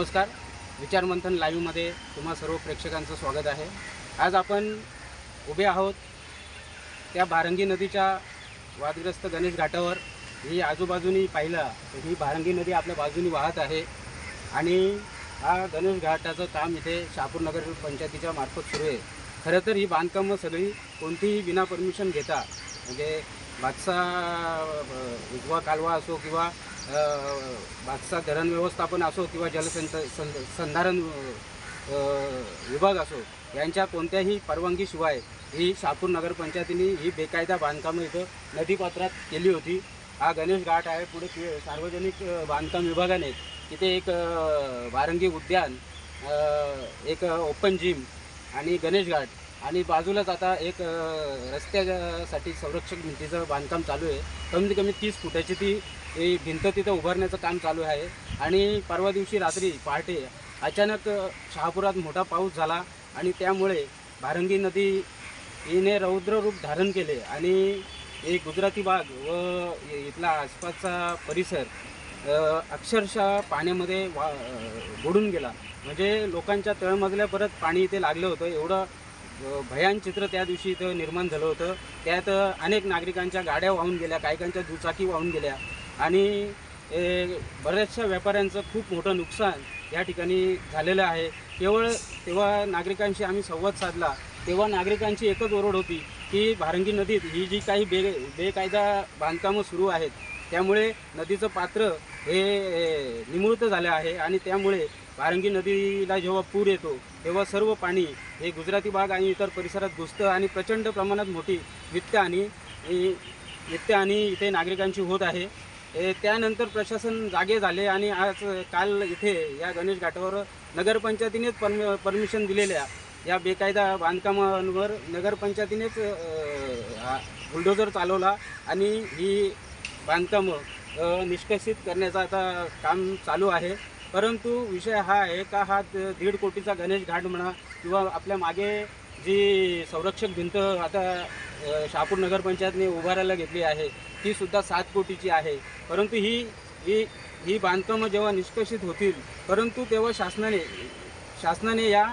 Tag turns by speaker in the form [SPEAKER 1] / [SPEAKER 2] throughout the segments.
[SPEAKER 1] नमस्कार. विचारमंथन लाईव्हमध्ये तुम्हा सर्व प्रेक्षकांचं स्वागत आहे. आज आपण उभे आहोत त्या भारंगी नदीच्या वादग्रस्त गणेश घाटावर. ही आजूबाजूनी पाहिलं तर ही भारंगी नदी आपल्या बाजूनी वाहत आहे. आणि हा गणेश घाटाचं काम इथे शहापूर नगर पंचायतीच्या मार्फत सुरू आहे. खरं तर ही बांधकामं सगळी कोणतीही विना परमिशन घेता म्हणजे भातसा उजवा कालवा असो किंवा भातसा धरण व्यवस्थापन असो किंवा जलसंत संधारण विभाग असो यांच्या कोणत्याही परवानगीशिवाय ही सापूर नगरपंचायतीने ही बेकायदा बांधकामं इथं नदीपात्रात केली होती. हा गणेश घाट आहे. पुढे सार्वजनिक बांधकाम विभागाने तिथे एक वारंगी उद्यान एक ओपन जिम आणि गणेश घाट आणि बाजूलाच आता एक रस्त्यासाठी संरक्षक भिंतीचं बांधकाम चालू आहे. कमीत कमी तीस फुटाची ती भिंत तिथं उभारण्याचं काम चालू आहे. आणि परवा दिवशी रात्री पहाटे अचानक शहापुरात मोठा पाऊस झाला आणि त्यामुळे भारंगी नदी हिने रौद्र रूप धारण केले आणि हे गुजराती बाग व इथला आसपासचा परिसर अक्षरशः पाण्यामध्ये वा बुडून गेला. म्हणजे लोकांच्या तळमजल्या परत पाणी इथे लागलं होतं. एवढं भयान चित्र त्या दिवशी इथं निर्माण झालं होतं. त्यात अनेक नागरिकांच्या गाड्या वाहून गेल्या काहीकांच्या दुचाकी वाहून गेल्या. आणि बऱ्याचशा व्यापाऱ्यांचं खूप मोठं नुकसान या ठिकाणी झालेलं आहे. केवळ तेव्हा नागरिकांशी आम्ही संवाद साधला तेव्हा नागरिकांची एकच ओरड होती की भारंगी नदीत ही जी काही बे बेकायदा बांधकामं सुरू आहेत त्यामुळे नदीचं पात्र हे निमृत झालं आहे आणि त्यामुळे भारंगी नदीला जेव्हा पूर येतो तेव्हा सर्व पाणी हे गुजराती भाग आणि इतर परिसरात घुसतं आणि प्रचंड प्रमाणात मोठी वित्त आणि वित्त आणि इथे नागरिकांची होत आहे. त्यानंतर प्रशासन जागे झाले आणि आज काल इथे या गणेश घाटावर नगरपंचायतीनेच परम परमिशन दिलेल्या या बेकायदा बांधकामांवर नगरपंचायतीनेच अ, बुलडोजर चालवला आणि ही बांधकामं निष्कासित करण्याचं आता काम चालू आहे. परंतु विषय हा आहे का हा द- दीड कोटीचा गणेश घाट म्हणा किंवा आपल्या मागे जी संरक्षक भिंत आता शहापूर नगरपंचायतने उभारायला घेतली आहे ती सुद्धा सात कोटीची आहे. परंतु ही ही ही बांधकामं जेव्हा निष्कषित होतील परंतु तेव्हा शासनाने शासनाने या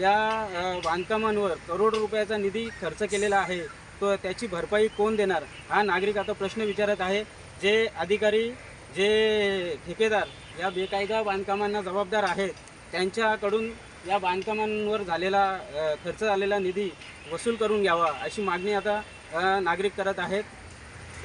[SPEAKER 1] या बांधकामांवर करोड रुपयाचा निधी खर्च केलेला आहे. तो त्याची भरपाई कोण देणार? हा नागरिक आता प्रश्न विचारत आहे. जे अधिकारी जे ठेकेदार या बेकायदा बांधकामांना जबाबदार आहेत त्यांच्याकडून या बांधकामांवर झालेला खर्च झालेला निधी वसूल करून घ्यावा अशी मागणी आता नागरिक करत आहेत.